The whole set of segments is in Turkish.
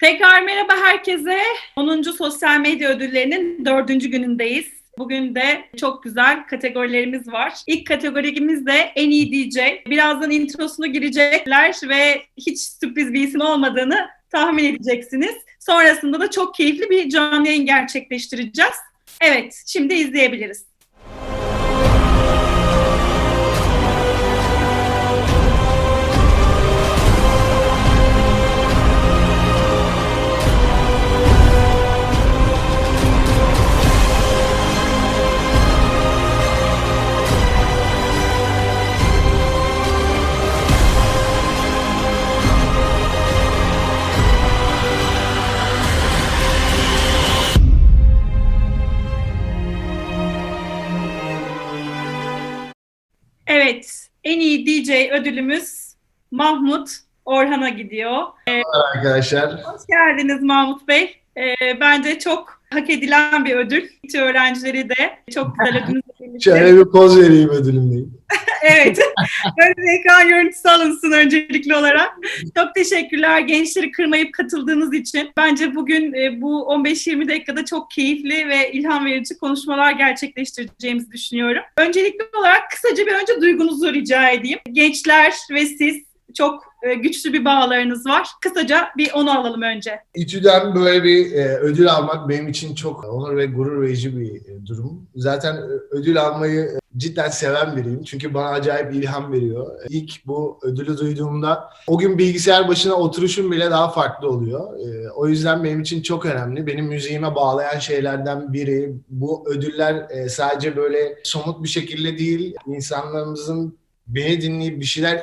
Tekrar merhaba herkese. 10. Sosyal Medya Ödülleri'nin 4. günündeyiz. Bugün de çok güzel kategorilerimiz var. İlk kategorimiz de en iyi DJ. Birazdan introsunu girecekler ve hiç sürpriz bir isim olmadığını tahmin edeceksiniz. Sonrasında da çok keyifli bir canlı yayın gerçekleştireceğiz. Evet, şimdi izleyebiliriz. En iyi DJ ödülümüz Mahmut Orhan'a gidiyor. arkadaşlar. Hoş geldiniz Mahmut Bey. Ee, bence çok hak edilen bir ödül. İTÜ öğrencileri de çok güzel ödülünüzle. Şöyle bir poz vereyim ödülümdeyim. evet. Böyle ekran görüntüsü alınsın öncelikli olarak. Çok teşekkürler gençleri kırmayıp katıldığınız için. Bence bugün e, bu 15-20 dakikada çok keyifli ve ilham verici konuşmalar gerçekleştireceğimizi düşünüyorum. Öncelikli olarak kısaca bir önce duygunuzu rica edeyim. Gençler ve siz çok güçlü bir bağlarınız var. Kısaca bir onu alalım önce. İTÜ'den böyle bir e, ödül almak benim için çok onur ve gurur verici bir e, durum. Zaten e, ödül almayı e, cidden seven biriyim. Çünkü bana acayip ilham veriyor. İlk bu ödülü duyduğumda o gün bilgisayar başına oturuşum bile daha farklı oluyor. E, o yüzden benim için çok önemli. Benim müziğime bağlayan şeylerden biri. Bu ödüller e, sadece böyle somut bir şekilde değil, insanlarımızın beni dinleyip bir şeyler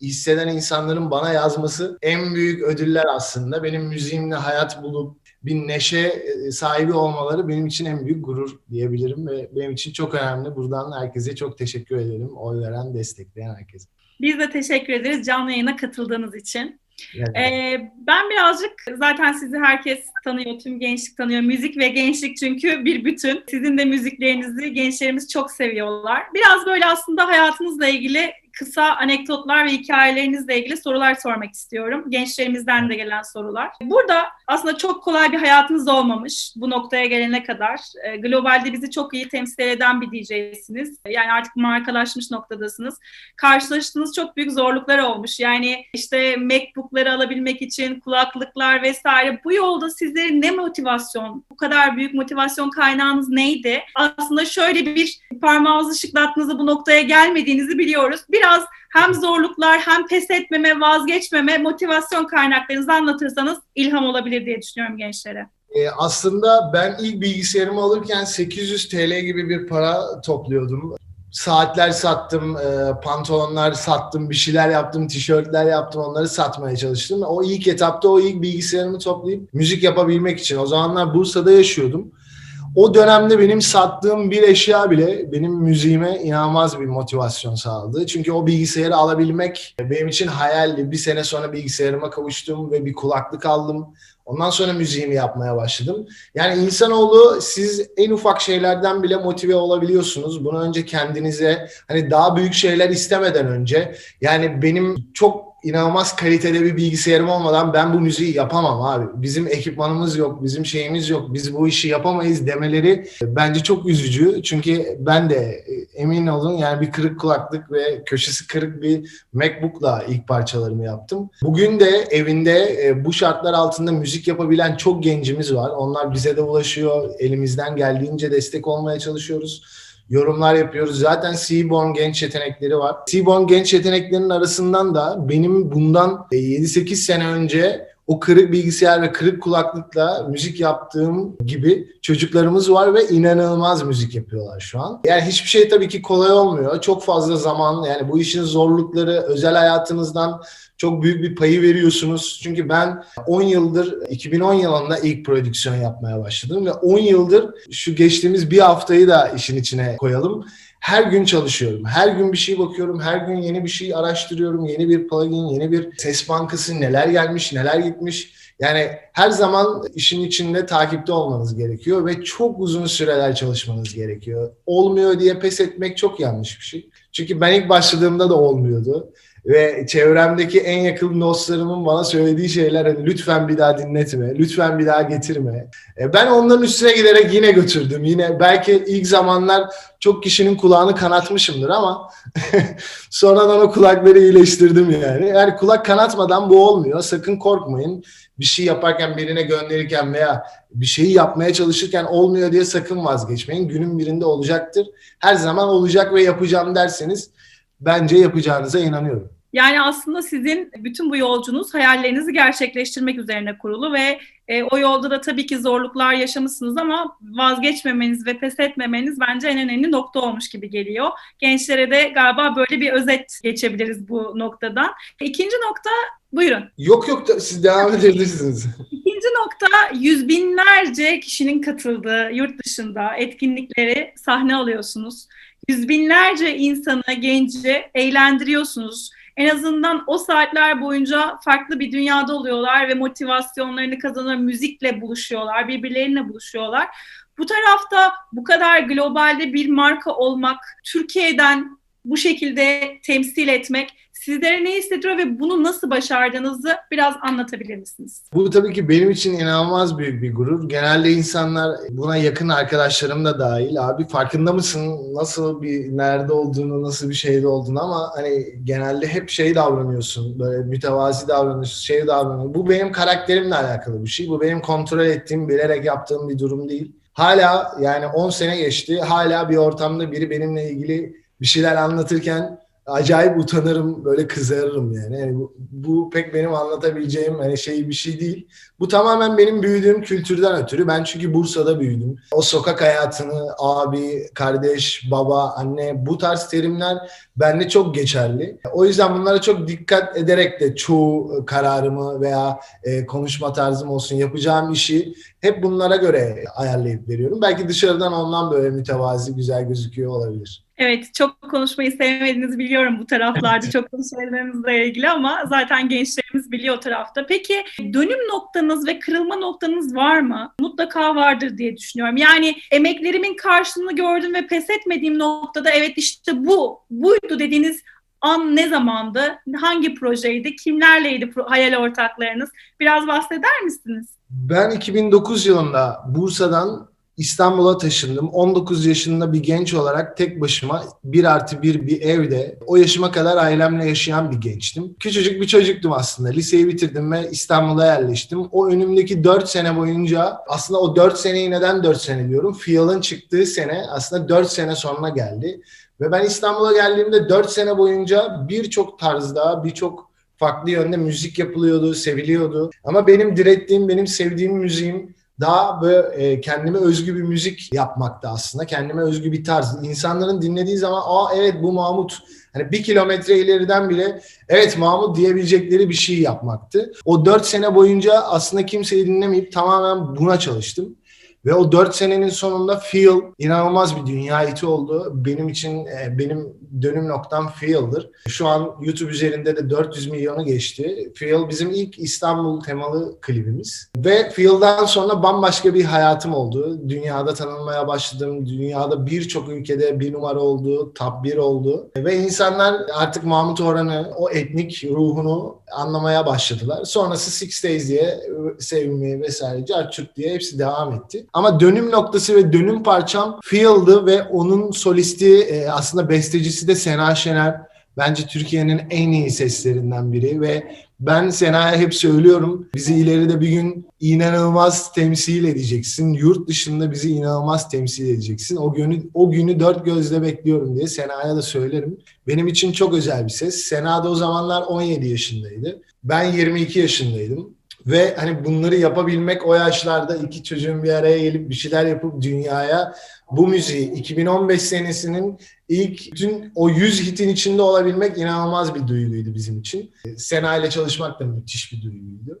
hisseden insanların bana yazması en büyük ödüller aslında. Benim müziğimle hayat bulup bir neşe sahibi olmaları benim için en büyük gurur diyebilirim ve benim için çok önemli. Buradan herkese çok teşekkür ederim. Oy veren, destekleyen herkese. Biz de teşekkür ederiz canlı yayına katıldığınız için. Evet. Ee, ben birazcık zaten sizi herkes tanıyor, tüm gençlik tanıyor. Müzik ve gençlik çünkü bir bütün. Sizin de müziklerinizi gençlerimiz çok seviyorlar. Biraz böyle aslında hayatınızla ilgili kısa anekdotlar ve hikayelerinizle ilgili sorular sormak istiyorum. Gençlerimizden de gelen sorular. Burada aslında çok kolay bir hayatınız olmamış bu noktaya gelene kadar. E, globalde bizi çok iyi temsil eden bir DJ'siniz. Yani artık markalaşmış noktadasınız. Karşılaştığınız çok büyük zorluklar olmuş. Yani işte MacBook'ları alabilmek için kulaklıklar vesaire. Bu yolda sizlerin ne motivasyon, bu kadar büyük motivasyon kaynağınız neydi? Aslında şöyle bir parmağınızı şıklattığınızda bu noktaya gelmediğinizi biliyoruz. Biraz hem zorluklar hem pes etmeme, vazgeçmeme, motivasyon kaynaklarınızı anlatırsanız ilham olabilir diye düşünüyorum gençlere. Ee, aslında ben ilk bilgisayarımı alırken 800 TL gibi bir para topluyordum. Saatler sattım, e, pantolonlar sattım, bir şeyler yaptım, tişörtler yaptım, onları satmaya çalıştım. O ilk etapta o ilk bilgisayarımı toplayıp müzik yapabilmek için. O zamanlar Bursa'da yaşıyordum. O dönemde benim sattığım bir eşya bile benim müziğime inanılmaz bir motivasyon sağladı. Çünkü o bilgisayarı alabilmek benim için hayaldi. Bir sene sonra bilgisayarıma kavuştum ve bir kulaklık aldım. Ondan sonra müziğimi yapmaya başladım. Yani insanoğlu siz en ufak şeylerden bile motive olabiliyorsunuz. Bunu önce kendinize hani daha büyük şeyler istemeden önce yani benim çok inanılmaz kalitede bir bilgisayarım olmadan ben bu müziği yapamam abi. Bizim ekipmanımız yok, bizim şeyimiz yok, biz bu işi yapamayız demeleri bence çok üzücü. Çünkü ben de emin olun yani bir kırık kulaklık ve köşesi kırık bir MacBook'la ilk parçalarımı yaptım. Bugün de evinde bu şartlar altında müzik yapabilen çok gencimiz var. Onlar bize de ulaşıyor. Elimizden geldiğince destek olmaya çalışıyoruz yorumlar yapıyoruz. Zaten Seaborn genç yetenekleri var. Seaborn genç yeteneklerinin arasından da benim bundan 7-8 sene önce o kırık bilgisayar ve kırık kulaklıkla müzik yaptığım gibi çocuklarımız var ve inanılmaz müzik yapıyorlar şu an. Yani hiçbir şey tabii ki kolay olmuyor. Çok fazla zaman yani bu işin zorlukları özel hayatınızdan çok büyük bir payı veriyorsunuz. Çünkü ben 10 yıldır 2010 yılında ilk prodüksiyon yapmaya başladım ve 10 yıldır şu geçtiğimiz bir haftayı da işin içine koyalım. Her gün çalışıyorum. Her gün bir şey bakıyorum. Her gün yeni bir şey araştırıyorum. Yeni bir plugin, yeni bir ses bankası, neler gelmiş, neler gitmiş. Yani her zaman işin içinde takipte olmanız gerekiyor ve çok uzun süreler çalışmanız gerekiyor. Olmuyor diye pes etmek çok yanlış bir şey. Çünkü ben ilk başladığımda da olmuyordu. Ve çevremdeki en yakın dostlarımın bana söylediği şeyler hani lütfen bir daha dinletme, lütfen bir daha getirme. E, ben onların üstüne giderek yine götürdüm. Yine belki ilk zamanlar çok kişinin kulağını kanatmışımdır ama sonradan o kulakları iyileştirdim yani. Yani kulak kanatmadan bu olmuyor. Sakın korkmayın. Bir şey yaparken birine gönderirken veya bir şeyi yapmaya çalışırken olmuyor diye sakın vazgeçmeyin. Günün birinde olacaktır. Her zaman olacak ve yapacağım derseniz bence yapacağınıza inanıyorum. Yani aslında sizin bütün bu yolcunuz hayallerinizi gerçekleştirmek üzerine kurulu ve e, o yolda da tabii ki zorluklar yaşamışsınız ama vazgeçmemeniz ve pes etmemeniz bence en önemli nokta olmuş gibi geliyor. Gençlere de galiba böyle bir özet geçebiliriz bu noktadan. İkinci nokta buyurun. Yok yok da siz devam edebilirsiniz. İkinci nokta yüz binlerce kişinin katıldığı yurt dışında etkinlikleri sahne alıyorsunuz. Yüz binlerce insanı, genci eğlendiriyorsunuz. En azından o saatler boyunca farklı bir dünyada oluyorlar ve motivasyonlarını kazanır, müzikle buluşuyorlar, birbirleriyle buluşuyorlar. Bu tarafta bu kadar globalde bir marka olmak, Türkiye'den bu şekilde temsil etmek sizlere ne hissettiriyor ve bunu nasıl başardığınızı biraz anlatabilir misiniz? Bu tabii ki benim için inanılmaz büyük bir gurur. Genelde insanlar buna yakın arkadaşlarım da dahil. Abi farkında mısın nasıl bir nerede olduğunu, nasıl bir şeyde olduğunu ama hani genelde hep şey davranıyorsun. Böyle mütevazi davranıyorsun, şey davranıyorsun. Bu benim karakterimle alakalı bir şey. Bu benim kontrol ettiğim, bilerek yaptığım bir durum değil. Hala yani 10 sene geçti. Hala bir ortamda biri benimle ilgili bir şeyler anlatırken acayip utanırım, böyle kızarırım yani. yani bu, bu pek benim anlatabileceğim hani şey bir şey değil. Bu tamamen benim büyüdüğüm kültürden ötürü. Ben çünkü Bursa'da büyüdüm. O sokak hayatını abi, kardeş, baba, anne bu tarz terimler bende çok geçerli. O yüzden bunlara çok dikkat ederek de çoğu kararımı veya e, konuşma tarzım olsun, yapacağım işi hep bunlara göre ayarlayıp veriyorum. Belki dışarıdan ondan böyle mütevazi, güzel gözüküyor olabilir. Evet, çok konuşmayı sevmediğinizi biliyorum bu taraflarda, çok konuşmalarınızla ilgili ama zaten gençlerimiz biliyor o tarafta. Peki dönüm noktanız ve kırılma noktanız var mı? Mutlaka vardır diye düşünüyorum. Yani emeklerimin karşılığını gördüm ve pes etmediğim noktada evet işte bu, buydu dediğiniz an ne zamandı? Hangi projeydi? Kimlerleydi hayal ortaklarınız? Biraz bahseder misiniz? Ben 2009 yılında Bursa'dan İstanbul'a taşındım. 19 yaşında bir genç olarak tek başıma bir artı bir bir evde o yaşıma kadar ailemle yaşayan bir gençtim. Küçücük bir çocuktum aslında. Liseyi bitirdim ve İstanbul'a yerleştim. O önümdeki 4 sene boyunca aslında o 4 seneyi neden 4 sene diyorum? Fiyal'ın çıktığı sene aslında 4 sene sonra geldi. Ve ben İstanbul'a geldiğimde 4 sene boyunca birçok tarzda, birçok farklı yönde müzik yapılıyordu, seviliyordu. Ama benim direttiğim, benim sevdiğim müziğim daha böyle e, kendime özgü bir müzik yapmakta aslında. Kendime özgü bir tarz. İnsanların dinlediği zaman aa evet bu Mahmut. Hani bir kilometre ileriden bile evet Mahmut diyebilecekleri bir şey yapmaktı. O dört sene boyunca aslında kimseyi dinlemeyip tamamen buna çalıştım. Ve o dört senenin sonunda Feel inanılmaz bir dünya iti oldu. Benim için benim dönüm noktam Feel'dır. Şu an YouTube üzerinde de 400 milyonu geçti. Feel bizim ilk İstanbul temalı klibimiz. Ve Feel'dan sonra bambaşka bir hayatım oldu. Dünyada tanınmaya başladım. Dünyada birçok ülkede bir numara oldu, top bir oldu. Ve insanlar artık Mahmut Orhan'ı, o etnik ruhunu anlamaya başladılar. Sonrası Six Days diye sevmeye vesaire, Carçurt diye hepsi devam etti. Ama dönüm noktası ve dönüm parçam Feel'dı ve onun solisti e, aslında bestecisi de Sena Şener. Bence Türkiye'nin en iyi seslerinden biri ve ben Sena'ya hep söylüyorum bizi ileride bir gün inanılmaz temsil edeceksin. Yurt dışında bizi inanılmaz temsil edeceksin. O günü o günü dört gözle bekliyorum diye Sena'ya da söylerim. Benim için çok özel bir ses. Sena da o zamanlar 17 yaşındaydı. Ben 22 yaşındaydım. Ve hani bunları yapabilmek o yaşlarda iki çocuğun bir araya gelip bir şeyler yapıp dünyaya bu müziği 2015 senesinin ilk bütün o 100 hitin içinde olabilmek inanılmaz bir duyguydu bizim için. Sena ile çalışmak da müthiş bir duyguydu.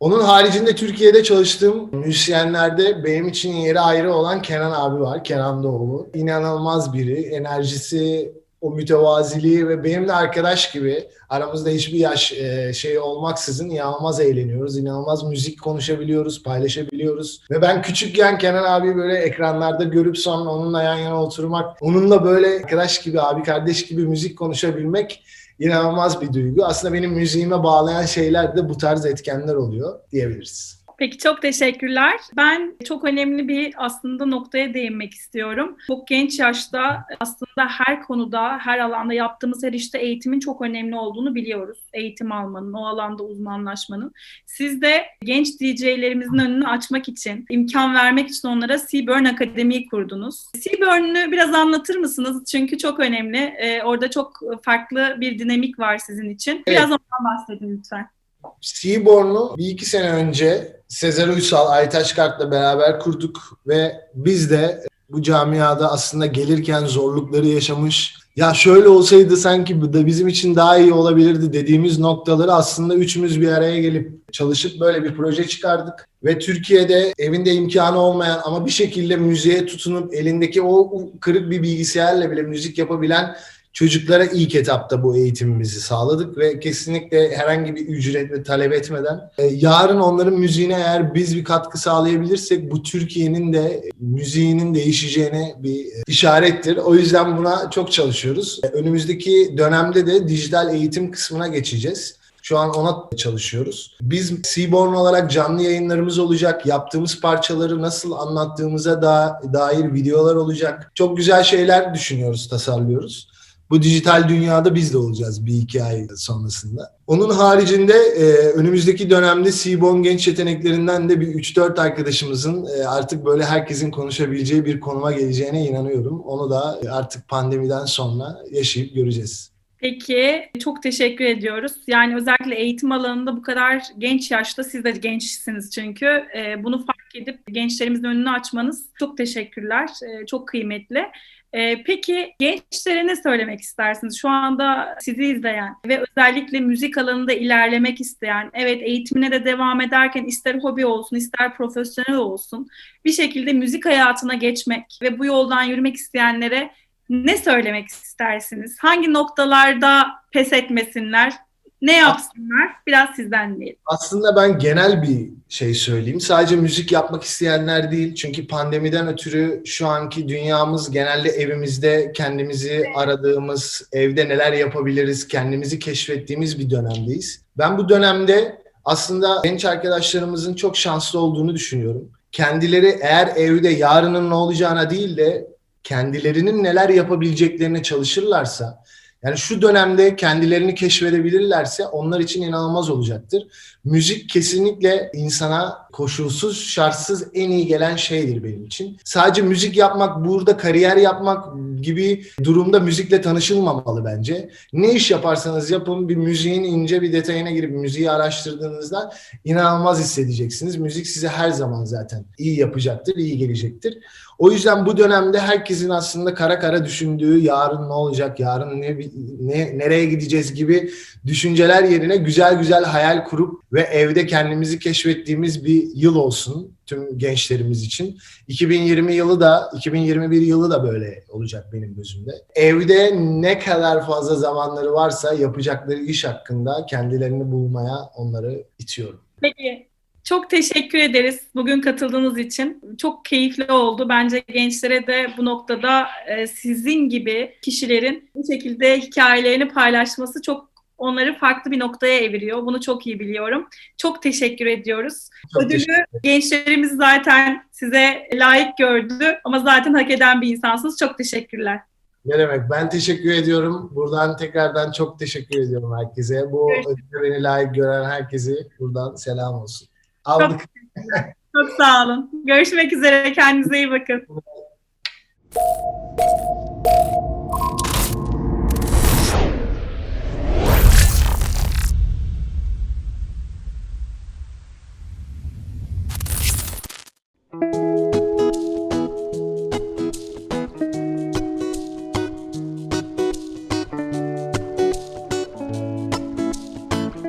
Onun haricinde Türkiye'de çalıştığım müzisyenlerde benim için yeri ayrı olan Kenan abi var. Kenan Doğulu. İnanılmaz biri. Enerjisi o mütevaziliği ve benimle arkadaş gibi aramızda hiçbir yaş e, şey olmaksızın inanılmaz eğleniyoruz. inanılmaz müzik konuşabiliyoruz, paylaşabiliyoruz. Ve ben küçükken Kenan abi böyle ekranlarda görüp sonra onunla yan yana oturmak, onunla böyle arkadaş gibi, abi kardeş gibi müzik konuşabilmek inanılmaz bir duygu. Aslında benim müziğime bağlayan şeyler de bu tarz etkenler oluyor diyebiliriz. Peki çok teşekkürler. Ben çok önemli bir aslında noktaya değinmek istiyorum. Çok genç yaşta aslında her konuda, her alanda yaptığımız her işte eğitimin çok önemli olduğunu biliyoruz. Eğitim almanın, o alanda uzmanlaşmanın. Siz de genç DJ'lerimizin önünü açmak için, imkan vermek için onlara Seaburn Akademi'yi kurdunuz. Seaburn'u biraz anlatır mısınız? Çünkü çok önemli. Ee, orada çok farklı bir dinamik var sizin için. Biraz Evet. ondan bahsedin lütfen. Seaborn'u bir iki sene önce Sezer Uysal, Aytaç Kart'la beraber kurduk ve biz de bu camiada aslında gelirken zorlukları yaşamış, ya şöyle olsaydı sanki bu da bizim için daha iyi olabilirdi dediğimiz noktaları aslında üçümüz bir araya gelip çalışıp böyle bir proje çıkardık. Ve Türkiye'de evinde imkanı olmayan ama bir şekilde müziğe tutunup elindeki o kırık bir bilgisayarla bile müzik yapabilen çocuklara ilk etapta bu eğitimimizi sağladık ve kesinlikle herhangi bir ücret ve talep etmeden e, yarın onların müziğine eğer biz bir katkı sağlayabilirsek bu Türkiye'nin de müziğinin değişeceğine bir e, işarettir. O yüzden buna çok çalışıyoruz. E, Önümüzdeki dönemde de dijital eğitim kısmına geçeceğiz. Şu an ona çalışıyoruz. Biz Seaborn olarak canlı yayınlarımız olacak. Yaptığımız parçaları nasıl anlattığımıza da, dair videolar olacak. Çok güzel şeyler düşünüyoruz, tasarlıyoruz. Bu dijital dünyada biz de olacağız bir iki ay sonrasında. Onun haricinde e, önümüzdeki dönemde Seaborn genç yeteneklerinden de bir 3-4 arkadaşımızın e, artık böyle herkesin konuşabileceği bir konuma geleceğine inanıyorum. Onu da artık pandemiden sonra yaşayıp göreceğiz. Peki, çok teşekkür ediyoruz. Yani özellikle eğitim alanında bu kadar genç yaşta, siz de gençsiniz çünkü, e, bunu fark edip gençlerimizin önünü açmanız çok teşekkürler, e, çok kıymetli. E, peki gençlere ne söylemek istersiniz? Şu anda sizi izleyen ve özellikle müzik alanında ilerlemek isteyen, evet eğitimine de devam ederken ister hobi olsun, ister profesyonel olsun, bir şekilde müzik hayatına geçmek ve bu yoldan yürümek isteyenlere ne söylemek istersiniz? Hangi noktalarda pes etmesinler? Ne yapsınlar? Biraz sizden dinleyelim. Aslında ben genel bir şey söyleyeyim. Sadece müzik yapmak isteyenler değil. Çünkü pandemiden ötürü şu anki dünyamız genelde evimizde kendimizi aradığımız, evde neler yapabiliriz, kendimizi keşfettiğimiz bir dönemdeyiz. Ben bu dönemde aslında genç arkadaşlarımızın çok şanslı olduğunu düşünüyorum. Kendileri eğer evde yarının ne olacağına değil de kendilerinin neler yapabileceklerine çalışırlarsa, yani şu dönemde kendilerini keşfedebilirlerse onlar için inanılmaz olacaktır. Müzik kesinlikle insana koşulsuz, şartsız en iyi gelen şeydir benim için. Sadece müzik yapmak, burada kariyer yapmak gibi durumda müzikle tanışılmamalı bence. Ne iş yaparsanız yapın bir müziğin ince bir detayına girip müziği araştırdığınızda inanılmaz hissedeceksiniz. Müzik size her zaman zaten iyi yapacaktır, iyi gelecektir. O yüzden bu dönemde herkesin aslında kara kara düşündüğü yarın ne olacak, yarın ne, ne nereye gideceğiz gibi düşünceler yerine güzel güzel hayal kurup ve evde kendimizi keşfettiğimiz bir yıl olsun tüm gençlerimiz için. 2020 yılı da 2021 yılı da böyle olacak benim gözümde. Evde ne kadar fazla zamanları varsa yapacakları iş hakkında kendilerini bulmaya onları itiyorum. Peki. Çok teşekkür ederiz bugün katıldığınız için. Çok keyifli oldu. Bence gençlere de bu noktada e, sizin gibi kişilerin bu şekilde hikayelerini paylaşması çok onları farklı bir noktaya eviriyor. Bunu çok iyi biliyorum. Çok teşekkür ediyoruz. Çok Ödülü teşekkür gençlerimiz zaten size layık gördü ama zaten hak eden bir insansınız. Çok teşekkürler. Ne demek? Ben teşekkür ediyorum. Buradan tekrardan çok teşekkür ediyorum herkese. Bu ödülü beni layık gören herkese buradan selam olsun. Aldık. Çok, çok sağ olun. Görüşmek üzere. Kendinize iyi bakın.